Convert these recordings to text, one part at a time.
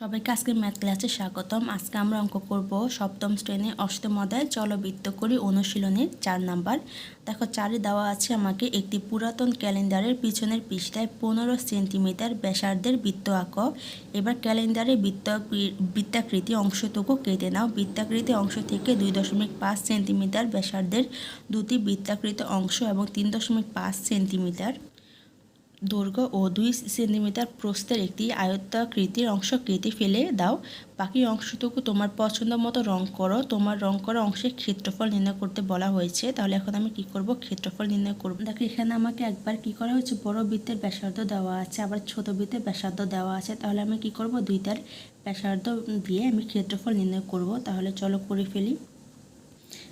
সবাইকে আজকে ম্যাথ ক্লাসে স্বাগতম। আজকে আমরা অঙ্ক করব সপ্তম শ্রেণির অষ্টম অধ্যায় চলবৃত্ত করি অনুশীলনের চার নাম্বার। দেখো, চারে দেওয়া আছে আমাকে একটি পুরাতন ক্যালেন্ডারের পিছনের পৃষ্ঠায় পনেরো সেন্টিমিটার ব্যাসার্ধের বৃত্ত আঁক। এবার ক্যালেন্ডারের বৃত্ত বৃত্তাকৃতি অংশটুকু কেটে নাও। বৃত্তাকৃতি অংশ থেকে দুই দশমিক পাঁচ সেন্টিমিটার ব্যাসার্ধের দুটি বৃত্তাকৃত অংশ এবং তিন দশমিক পাঁচ সেন্টিমিটার দৈর্ঘ্য ও দুই সেন্টিমিটার প্রস্থের একটি আয়ত্তাকৃতির অংশ কেটে ফেলে দাও। বাকি অংশটুকু তোমার পছন্দ মতো রং করো। তোমার রং করা অংশের ক্ষেত্রফল নির্ণয় করতে বলা হয়েছে। তাহলে এখন আমি কি করব? ক্ষেত্রফল নির্ণয় করব। দেখো, এখানে আমাকে একবার কি করা হয়েছে? বড় বৃত্তের ব্যাসার্ধ দেওয়া আছে, আবার ছোট বৃত্তের ব্যাসার্ধ দেওয়া আছে। তাহলে আমি কি করব? দুইটার ব্যাসার্ধ দিয়ে আমি ক্ষেত্রফল নির্ণয় করব। তাহলে চলো করে ফেলি।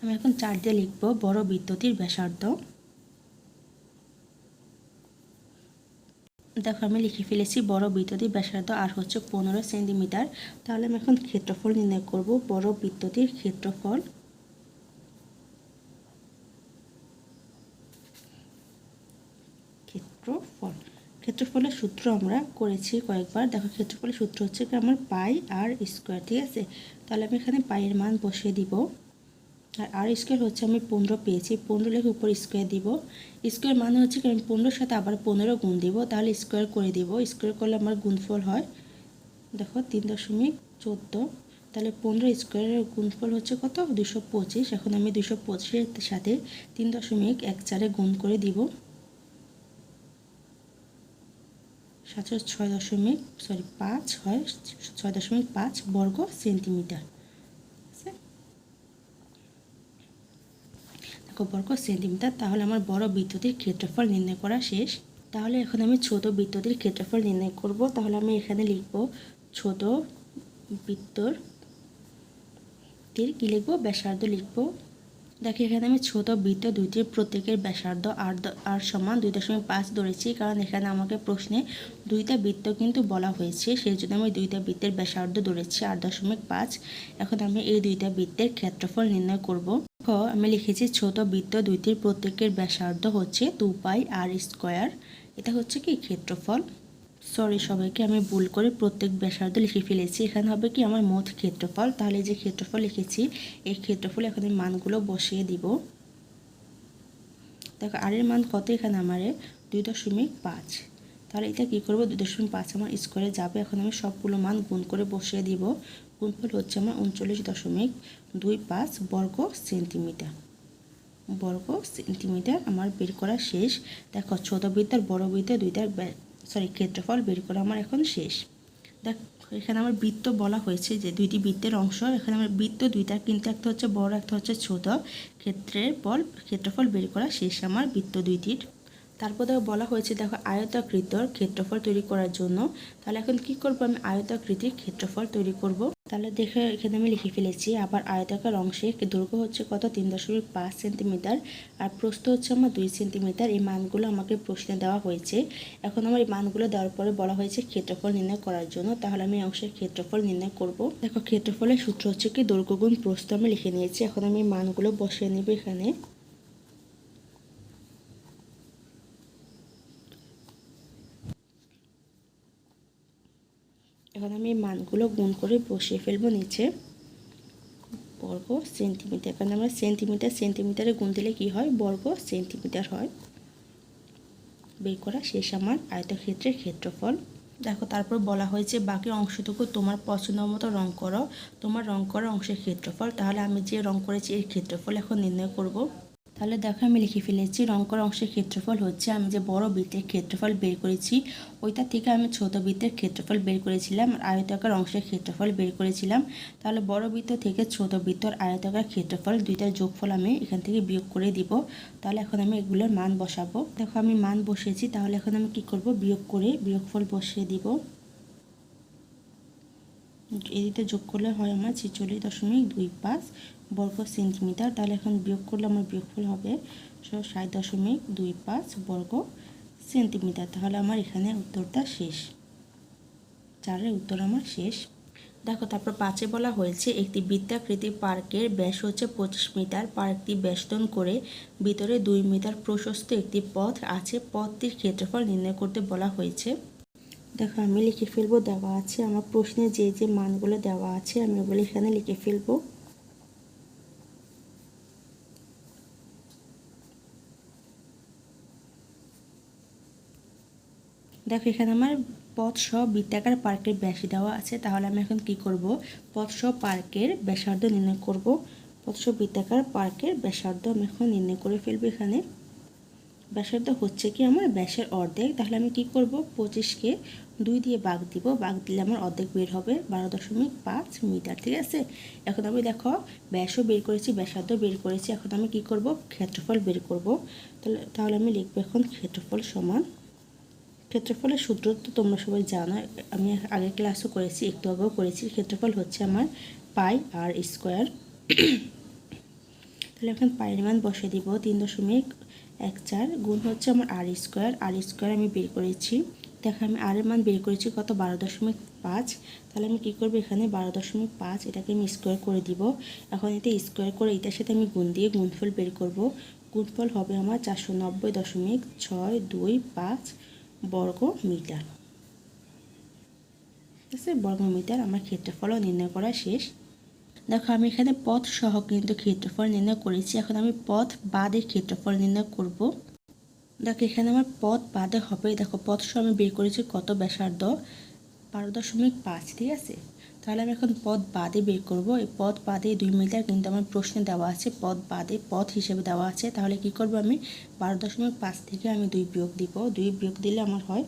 আমি এখন চার দিয়ে লিখব বড় বৃত্তটির ব্যাসার্ধ। দেখো আমি লিখে ফেলেছি, বড় বৃত্তটির ব্যাসার্ধ আর হচ্ছে পনেরো সেন্টিমিটার। তাহলে আমি এখন ক্ষেত্রফল নির্ণয় করব, বড় বৃত্তটির ক্ষেত্রফল। ক্ষেত্রফল। ক্ষেত্রফলের সূত্র আমরা করেছি কয়েকবার। দেখো, ক্ষেত্রফলের সূত্র হচ্ছে কি, আমার পাই আর স্কোয়ার, ঠিক আছে? তাহলে আমি এখানে পাইয়ের মান বসিয়ে দিব। আর আর স্কোয়ার হচ্ছে আমি পনেরো পেয়েছি। পনেরো লেখে উপর স্কোয়ার দিব। স্কোয়ার মানে হচ্ছে কি আমি পনেরোর সাথে আবার পনেরো গুণ দিব, তাহলে স্কোয়ার করে দিব। স্কোয়ার করলে আমার গুণফল হয়, দেখো, তিন দশমিক চোদ্দ। তাহলে পনেরো স্কোয়ারের গুণফল হচ্ছে কত? দুশো পঁচিশ। এখন আমি দুশো পঁচিশের সাথে তিন দশমিক এক চারে গুণ করে দিব। সাতশো ছয় দশমিক সরি পাঁচ হয়, ছয় দশমিক পাঁচ বর্গ সেন্টিমিটার। বর্গ সেন্টিমিটার, তাহলে আমার বড় বিদ্যুতের ক্ষেত্রফল নির্ণয় করা শেষ। তাহলে এখন আমি ছোট বৃত্তটির ক্ষেত্রফল নির্ণয় করব। তাহলে আমি এখানে লিখব ছোট বৃত্তর তীর কী লিখব? ব্যাসার্ধ লিখব। দেখো, এখানে আমি ছোট বৃত্ত দুইটির প্রত্যেকের ব্যাসার্ধ আর আর সমান দুই দশমিক পাঁচ ধরেছি। কারণ এখানে আমাকে প্রশ্নে দুইটা বৃত্ত কিন্তু বলা হয়েছে, সেই জন্য আমি দুইটা বৃত্তের ব্যাসার্ধ ধরেছি, আট দশমিক পাঁচ। এখন আমি এই দুইটা বৃত্তের ক্ষেত্রফল নির্ণয় করব। আমি লিখেছি ছোট বৃত্ত দুইটির প্রত্যেকের ব্যাসার্ধ হচ্ছে টু পাই আর স্কোয়ার। এটা হচ্ছে কি? ক্ষেত্রফল। সরি সবাইকে, আমি ভুল করে প্রত্যেক ব্যাসার্ধ লিখে ফেলেছি। এখানে হবে কি, আমার মোট ক্ষেত্রফল। তাহলে যে ক্ষেত্রফল লিখেছি, এই ক্ষেত্রফল এখন মানগুলো বসিয়ে দিব। দেখো আর এর মান কত এখানে আমার? দুই দশমিক পাঁচ। তাহলে এটা কী করব? দুই দশমিক পাঁচ আমার স্কোয়ারে যাবে। এখন আমি সবগুলো মান গুণ করে বসিয়ে দিব। গুণফল হচ্ছে আমার উনচল্লিশ দশমিক দুই পাঁচ বর্গ সেন্টিমিটার। বর্গ সেন্টিমিটার আমার বের করা শেষ। দেখো, ছোট বৃত্তার, বড় বৃত্তের দুইটার সরি ক্ষেত্রফল বের করা আমার এখন শেষ। দেখ, এখানে আমার বৃত্ত বলা হয়েছে যে দুইটি বৃত্তের অংশ, এখানে আমার বৃত্ত দুইটা, কিন্তু একটা হচ্ছে বড়, একটা হচ্ছে ছোট। ক্ষেত্রের বল ক্ষেত্রফল বের করা শেষ আমার বৃত্ত দুইটির। তারপর দেখো বলা হয়েছে, দেখো আয়তাকৃতর ক্ষেত্রফল তৈরি করার জন্য। তাহলে এখন কি করব আমি? আয়তাকৃতির ক্ষেত্রফল তৈরি করব। তাহলে দেখে, এখানে আমি লিখে ফেলেছি, আবার আয়তাকার অংশে দৈর্ঘ্য হচ্ছে কত? তিন দশমিক পাঁচ সেন্টিমিটার। আর প্রস্থ হচ্ছে আমার দুই সেন্টিমিটার। এই মানগুলো আমাকে প্রশ্নে দেওয়া হয়েছে। এখন আমার এই মানগুলো দেওয়ার পরে বলা হয়েছে ক্ষেত্রফল নির্ণয় করার জন্য। তাহলে আমি অংশের ক্ষেত্রফল নির্ণয় করব। দেখো, ক্ষেত্রফলের সূত্র হচ্ছে কি? দৈর্ঘ্য প্রস্থ আমি লিখে নিয়েছি। এখন আমি মানগুলো বসিয়ে নেব এখানে। এখন আমি মানগুলো গুণ করে বসিয়ে ফেলব নিচে। বর্গ সেন্টিমিটার কারণ আমরা সেন্টিমিটার, সেন্টিমিটারে গুণ দিলে কী হয়? বর্গ সেন্টিমিটার হয়। বের করা শেষ আমার আয়তক্ষেত্রের ক্ষেত্রফল। দেখো, তারপর বলা হয়েছে বাকি অংশটুকু তোমার পছন্দ মতো রং করো। তোমার রং করা অংশের ক্ষেত্রফল, তাহলে আমি যে রং করেছি এর ক্ষেত্রফল এখন নির্ণয় করব। তাহলে দেখো আমি লিখে ফেলেছি, রং করা অংশের ক্ষেত্রফল হচ্ছে আমি যে বড় বৃত্তের ক্ষেত্রফল বের করেছি, ওইটা থেকে আমি ছোট বৃত্তের ক্ষেত্রফল বের করেছিলাম, আর আয়তাকার অংশের ক্ষেত্রফল বের করেছিলাম। তাহলে বড় বৃত্ত থেকে ছোট বৃত্তর আয়তাকার ক্ষেত্রফল দুইটার যোগফল আমি এখান থেকে বিয়োগ করে দিব। তাহলে এখন আমি এগুলোর মান বসাবো। দেখো আমি মান বসিয়েছি, তাহলে এখন আমি কি করব? বিয়োগ করে বিয়োগফল বসিয়ে দিব। এদিকে যোগ করলে হয় আমার ছেচল্লিশ দশমিক দুই পাঁচ বর্গ সেন্টিমিটার, তাহলে এখন বিয়োগ করলে আমার বিয়োগফল হবে ষাট দশমিক দুই পাঁচ বর্গ সেন্টিমিটার। তাহলে আমার এখানে উত্তরটা শেষ। চারের উত্তর আমার শেষ। দেখো, তারপর পাঁচে বলা হয়েছে, একটি বৃত্তাকৃতি পার্কের ব্যাস হচ্ছে পঁচিশ মিটার। পার্কটি বেষ্টন করে ভিতরে দুই মিটার প্রশস্ত একটি পথ আছে। পথটির ক্ষেত্রফল নির্ণয় করতে বলা হয়েছে। দেখো, আমি লিখে ফেলব, দেওয়া আছে। আমার প্রশ্নে যে যে মানগুলো দেওয়া আছে, আমি ওগুলো এখানে লিখে ফেলব। দেখো, এখানে আমার পথ সহ বৃত্তাকার পার্কের ব্যাস দেওয়া আছে। তাহলে আমি এখন কি করব? পথ সহ পার্কের ব্যাসার্ধ নির্ণয় করব। পথ সহ বৃত্তাকার পার্কের ব্যাসার্ধ আমি এখন নির্ণয় করে ফেলব এখানে। ব্যাসার্ধ হচ্ছে কি আমার ব্যাসের অর্ধেক। তাহলে আমি কি করব? পঁচিশকে দুই দিয়ে বাঘ দিব। বাঘ দিলে আমার অর্ধেক বের হবে বারো দশমিক পাঁচ মিটার, ঠিক আছে? এখন আমি দেখো, ব্যাসও বের করেছি, ব্যাসার্ধ বের করেছি। এখন আমি কি করব? ক্ষেত্রফল বের করব। তাহলে তাহলে আমি লিখব এখন ক্ষেত্রফল সমান ক্ষেত্রফলের সূত্র তো তোমরা সবাই জানো, আমি আগের ক্লাসও করেছি, একটু আগেও করেছি, ক্ষেত্রফল হচ্ছে আমার পাই আর স্কোয়ার তাহলে এখন পায়ের মান বসে দিব, তিন দশমিক এক চার গুণ হচ্ছে আমার আর স্কোয়ার আর স্কোয়ার আমি বের করেছি, দেখো আমি আর এর মান বের করেছি কত? বারো দশমিক পাঁচ। তাহলে আমি কী করব এখানে? বারো দশমিক পাঁচ, এটাকে আমি স্কোয়ার করে দিব। এখন এতে স্কোয়ার করে এটার সাথে আমি গুণ দিয়ে গুণফল বের করব। গুণফল হবে আমার চারশো নব্বই দশমিক ছয় দুই পাঁচ। বর্গ মিটার ঠিক আছে? বর্গ মিটার আমার ক্ষেত্রফলও নির্ণয় করা শেষ। দেখো, আমি এখানে পথ সহ কিন্তু ক্ষেত্রফল নির্ণয় করেছি। এখন আমি পথ বাদে ক্ষেত্রফল নির্ণয় করব। দেখো, এখানে আমার পথ বাদে হবে। দেখো, পথ সহ আমি বের করেছি কত ব্যাসার্ধ? বারো দশমিক পাঁচ, ঠিক আছে? তাহলে আমি এখন পথ বাদে বের করব। এই পথ বাদে দুই মিটার কিন্তু আমার প্রশ্নে দেওয়া আছে। পথ বাদে পথ হিসেবে দেওয়া আছে। তাহলে কি করব আমি? বারো দশমিক পাঁচ থেকে আমি দুই বিয়োগ দিব। দুই বিয়োগ দিলে আমার হয়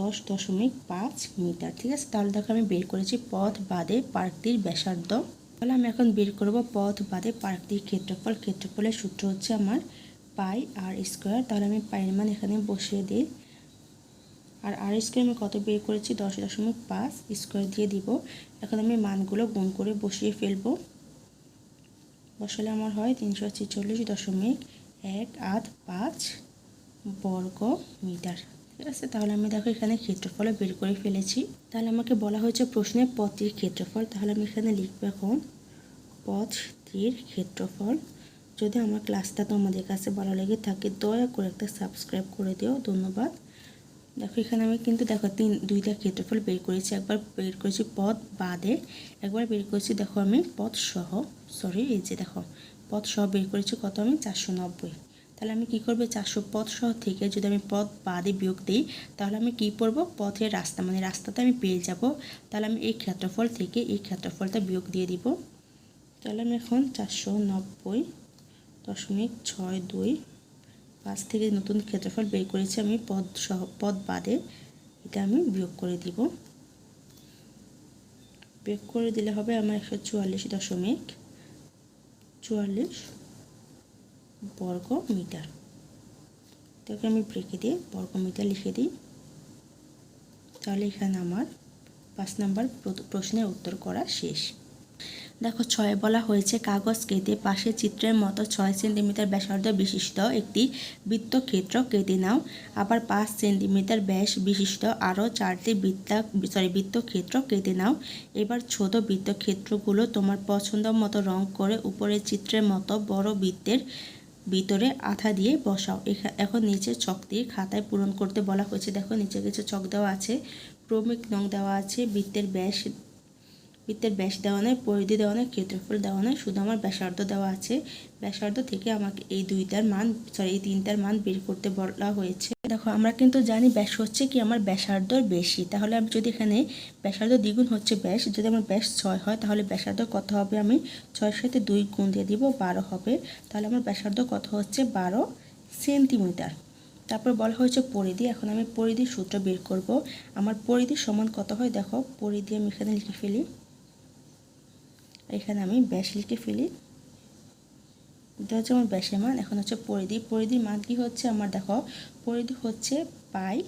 দশ দশমিক পাঁচ মিটার, ঠিক আছে? তাহলে দেখো আমি বের করেছি পথ বাদে পার্কটির ব্যাসার্ধ। তাহলে আমি এখন বের করব পথ বাদে পার্কটির ক্ষেত্রফল। ক্ষেত্রফলের সূত্র হচ্ছে আমার পাই আর স্কোয়ার। তাহলে আমি পায়ের মান এখানে বসিয়ে দিই। আর আর স্কোয়ার আমি কত বের করেছি? দশ দশমিক পাঁচ স্কোয়ার দিয়ে দিব। এখন আমি মানগুলো গুণ করে বসিয়ে ফেলব। বসালে আমার হয় তিনশো ছেচল্লিশ দশমিক এক আট পাঁচ বর্গ মিটার। ঠিক আছে? তাহলে আমি দেখো এখানে ক্ষেত্রফলও বের করে ফেলেছি। তাহলে আমাকে বলা হয়েছে প্রশ্নে পথটির ক্ষেত্রফল। তাহলে আমি এখানে লিখব এখন পথটির ক্ষেত্রফল। যদি আমার ক্লাসটা তোমাদের কাছে ভালো লেগে থাকে, দয়া করে একটা সাবস্ক্রাইব করে দিও। ধন্যবাদ। দেখো, এখানে আমি কিন্তু দেখো তিন, দুইটা ক্ষেত্রফল বের করেছি। একবার বের করেছি পথ বাদে, একবার বের করেছি দেখো আমি পথ সহ সরি এই যে দেখো পথ সহ বের করেছি কত আমি? চারশো নব্বই। তাহলে আমি কি করব? চারশো পথ সহ থেকে যদি আমি পথ বাদে বিয়োগ দিই, তাহলে আমি কি করব পথের রাস্তা মানে রাস্তাতে আমি পেয়ে যাব। তাহলে আমি এই ক্ষেত্রফল থেকে এই ক্ষেত্রফলটা বিয়োগ দিয়ে দিব। তাহলে আমি এখন চারশো নব্বই দশমিক ছয় দুই পাঁচ থেকে নতুন ক্ষেত্রফল বের করেছি আমি পদ সহ, পদ বাদে। এটা আমি বিয়োগ করে দিব। বিয়োগ করে দিলে হবে আমার একশো চুয়াল্লিশ দশমিক চুয়াল্লিশ বর্গ মিটার। এটাকে আমি ব্রেকে দিয়ে বর্গ মিটার লিখে দিই। তাহলে এখানে আমার পাঁচ নাম্বার প্রশ্নের উত্তর করা শেষ। দেখো ছয় বলা হয়েছে, কাগজ কেটে পাশে চিত্রের মতো ছয় সেন্টিমিটার ব্যাসার্ধ বিশিষ্ট একটি বৃত্তক্ষেত্র কেটে নাও। আবার পাঁচ সেন্টিমিটার ব্যাস বিশিষ্ট আরও চারটি বৃত্তা সরি বৃত্তক্ষেত্র কেটে নাও। এবার ছোট বৃত্তক্ষেত্রগুলো তোমার পছন্দ মতো রং করে উপরের চিত্রের মতো বড় বৃত্তের ভিতরে আঠা দিয়ে বসাও। এখন নিচে চক দিয়ে খাতায় পূরণ করতে বলা হয়েছে। দেখো নিচে কিছু চক দেওয়া আছে, ক্রমিক নং দেওয়া আছে, বৃত্তের ব্যাস বৃত্তের ব্যাস দেওয়া নেই পরিধি দেওয়া নেই ক্ষেত্রফল দেওয়া নেই শুধু আমার ব্যাসার্ধ দেওয়া আছে। ব্যাসার্ধ থেকে আমাকে এই দুইটার মান সরি এই তিনটার মান বের করতে বলা হয়েছে। দেখো, আমরা কিন্তু জানি ব্যাস হচ্ছে কি আমার ব্যাসার্ধর বেশি। তাহলে আমি যদি এখানে ব্যাসার্ধ দ্বিগুণ হচ্ছে ব্যাস, যদি আমার ব্যাস ছয় হয়, তাহলে ব্যাসার্ধ কত হবে? আমি ছয়ের সাথে দুই গুণ দিয়ে দিব, বারো হবে। তাহলে আমার ব্যাসার্ধ কত হচ্ছে? বারো সেন্টিমিটার। তারপর বলা হয়েছে পরিধি। এখন আমি পরিধির সূত্র বের করব। আমার পরিধি সমান কত হয়? দেখো, পরিধি আমি এখানে লিখে ফেলি। এখানে আমি ব্যাস লিখে ফেলি। এটা হচ্ছে আমার ব্যাসের মান, এখন হচ্ছে পরিধি। পরিধির মান কি হচ্ছে আমার, দেখো, পরিধি হচ্ছে পাই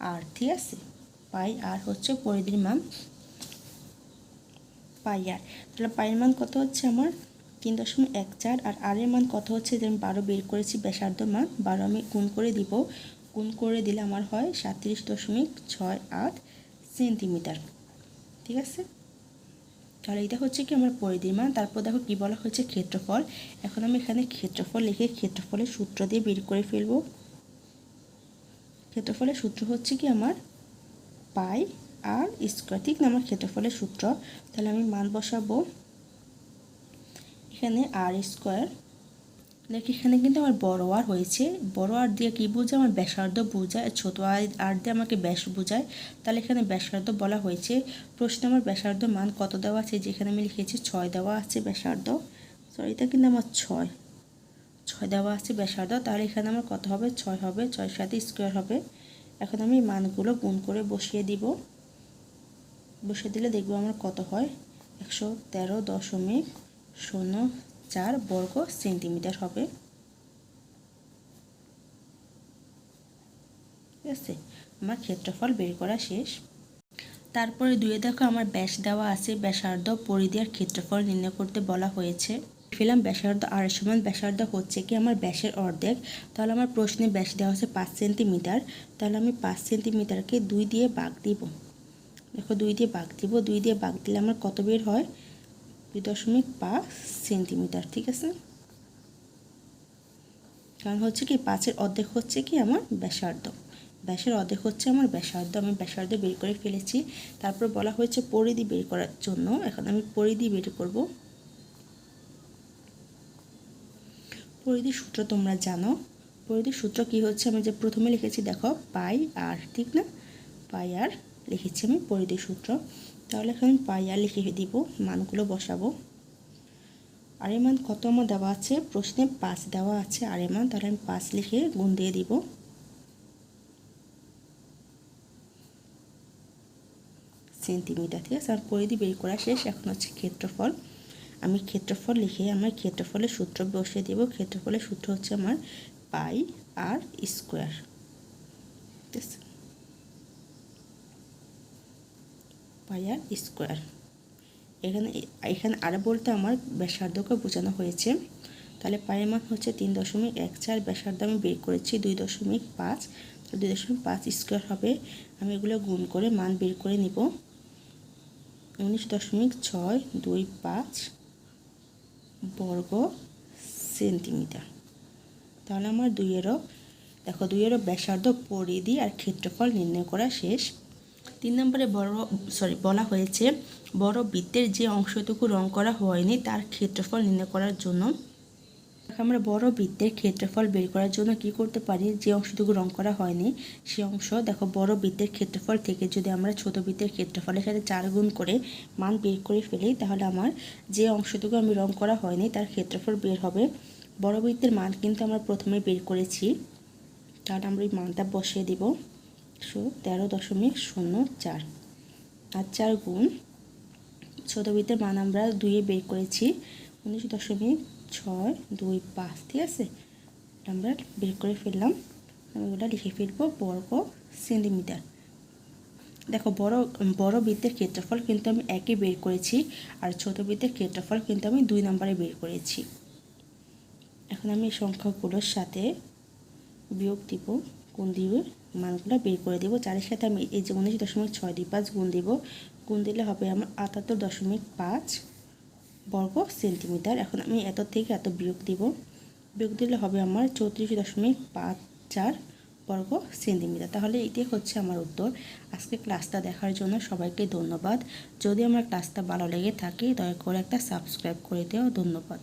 আর ঠিক আছে? পাই আর হচ্ছে পরিধির মান। পাই আর। তাহলে পাইয়ের মান কত হচ্ছে আমার? তিন দশমিক এক চার। আর আর এর মান কত হচ্ছে? যে আমি বারো বের করেছি, ব্যাসার্ধ মান। বারো আমি গুণ করে দিব। গুণ করে দিলে আমার হয় সাতত্রিশ দশমিক ছয় আট সেন্টিমিটার। ঠিক আছে? তাহলে এটা হচ্ছে কি আমার পরিধিমান। তারপর দেখো কি বলা হয়েছে? ক্ষেত্রফল। এখন আমি এখানে ক্ষেত্রফল লিখে ক্ষেত্রফলের সূত্র দিয়ে বের করে ফেলব। ক্ষেত্রফলের সূত্র হচ্ছে কি আমার পাই আর স্কোয়ার। ঠিক না? আমার ক্ষেত্রফলের সূত্র। তাহলে আমি মান বসাবো। এখানে আর স্কোয়ার দেখ এখানে কিন্তু আমার বড় আর হয়েছে। বড় আর দিয়ে কী বোঝায়? আমার ব্যাসার্ধ বোঝায়। ছোটো আর দিয়ে আমাকে ব্যাস বোঝায়। তাহলে এখানে ব্যাসার্ধ বলা হয়েছে। প্রশ্নে আমার ব্যাসার্ধ মান কত দেওয়া আছে? যেখানে আমি লিখেছি ছয় দেওয়া আছে ব্যাসার্ধ। সরি এটা কিন্তু আমার ছয়। ছয় দেওয়া আছে ব্যাসার্ধ। তাহলে এখানে আমার কত হবে? ছয় হবে। ছয় সাথে স্কোয়ার হবে। এখন আমি মানগুলো গুণ করে বসিয়ে দিব। বসিয়ে দিলে দেখব আমার কত হয়? একশো তেরো দশমিক শূন্য চার বর্গ সেন্টিমিটার হবে। ঠিক আছে? আমার ক্ষেত্রফল বের করা শেষ। তারপরে দুয়ে দেখো আমার ব্যাস দেওয়া আছে, ব্যাসার্ধ পরিধি আর ক্ষেত্রফল নির্ণয় করতে বলা হয়েছে। ফেলাম ব্যাসার্ধ আর সমান ব্যাসার্ধ হচ্ছে কি আমার ব্যাসের অর্ধেক। তাহলে আমার প্রশ্নে ব্যাস দেওয়া হচ্ছে পাঁচ সেন্টিমিটার। তাহলে আমি পাঁচ সেন্টিমিটারকে দুই দিয়ে বাঘ দিব। দেখো দুই দিয়ে বাঘ দিব, দুই দিয়ে বাঘ দিলে আমার কত বের হয়? দুই দশমিক পাঁচ সেন্টিমিটার, ঠিক আছে? কারণ হচ্ছে কি, পাঁচের অর্ধেক হচ্ছে কি আমার ব্যাসার্ধ। ব্যাসের অর্ধেক হচ্ছে আমার ব্যাসার্ধ। আমি ব্যাসার্ধ বের করে ফেলেছি। তারপর বলা হয়েছে পরিধি বের করার জন্য। এখন আমি পরিধি বের করব। পরিধির সূত্র তোমরা জানো। পরিধির সূত্র কি হচ্ছে? আমি যে প্রথমে লিখেছি, দেখো, পাই আর, ঠিক না? পাই আর লিখেছি আমি পরিধির সূত্র। তাহলে এখন আমি পাই আর লিখে দিব, মানগুলো বসাবো। আর মান কত আমার দেওয়া আছে? প্রশ্নে পাঁচ দেওয়া আছে। আর মান তাহলে আমি পাঁচ লিখে গুণ দিয়ে দিব। সেন্টিমিটার, ঠিক আছে? আর পরিধি বের করা শেষ। এখন হচ্ছে ক্ষেত্রফল। আমি ক্ষেত্রফল লিখে আমার ক্ষেত্রফলের সূত্র বসিয়ে দেব। ক্ষেত্রফলের সূত্র হচ্ছে আমার পাই আর স্কোয়ার। ঠিক আছে? Pi square. এখানে এখানে আর বলতে আমার ব্যাসার্ধকে বোঝানো হয়েছে। তাহলে পায়ের মান হচ্ছে তিন দশমিক এক চার, ব্যাসার্ধ আমি বের করেছি দুই দশমিক পাঁচ। দুই দশমিক পাঁচ স্কোয়ার হবে। আমি এগুলো গুণ করে মান বের করে নিব। উনিশ দশমিক ছয় দুই পাঁচ বর্গ সেন্টিমিটার। তাহলে আমার দুইয়েরও, দেখো দুইয়েরও ব্যাসার্ধ পরিধি আর ক্ষেত্রফল নির্ণয় করা শেষ। তিন নম্বরে বড় সরি বলা হয়েছে, বড় বৃত্তের যে অংশটুকু রং করা হয়নি, তার ক্ষেত্রফল নির্ণয় করার জন্য। আমরা বড় বৃত্তের ক্ষেত্রফল বের করার জন্য কি করতে পারি? যে অংশটুকু রং করা হয়নি, সে অংশ, দেখো, বড় বৃত্তের ক্ষেত্রফল থেকে যদি আমরা ছোট বৃত্তের ক্ষেত্রফলের সাথে চার গুণ করে মান বের করে ফেলি, তাহলে আমার যে অংশটুকু আমি রং করা হয়নি, তার ক্ষেত্রফল বের হবে। বড় বৃত্তের মান কিন্তু আমরা প্রথমে বের করেছি, তাহলে আমরা এই মানটা বসিয়ে দিব। একশো তেরো দশমিক শূন্য চার। আর চার গুণ ছোটো বৃত্তের মান আমরা দুইয়ে বের করেছি, উনিশ দশমিক ছয় দুই পাঁচ, ঠিক আছে? আমরা বের করে ফেললাম। আমি ওটা লিখে ফেলব বর্গ সেন্টিমিটার। দেখো, বড় বড় বৃত্তের ক্ষেত্রফল কিন্তু আমি একই বের করেছি, আর ছোট বৃত্তের ক্ষেত্রফল কিন্তু আমি দুই নম্বরে বের করেছি। এখন আমি সংখ্যাগুলোর সাথে বিয়োগ দিব। কোন দিব, মানগুলো বের করে দেবো। চারের সাথে আমি এই যে উনিশ দশমিক ছয় দুই পাঁচ গুণ দিব। গুণ দিলে হবে আমার আটাত্তর দশমিক পাঁচ বর্গ সেন্টিমিটার। এখন আমি এত থেকে এত বিয়োগ দিব। বিয়োগ দিলে হবে আমার চৌত্রিশ দশমিক পাঁচ চার বর্গ সেন্টিমিটার। তাহলে এটাই হচ্ছে আমার উত্তর। আজকে ক্লাসটা দেখার জন্য সবাইকে ধন্যবাদ। যদি আমার ক্লাসটা ভালো লেগে থাকে, দয়া করে একটা সাবস্ক্রাইব করে দেওয়া ধন্যবাদ।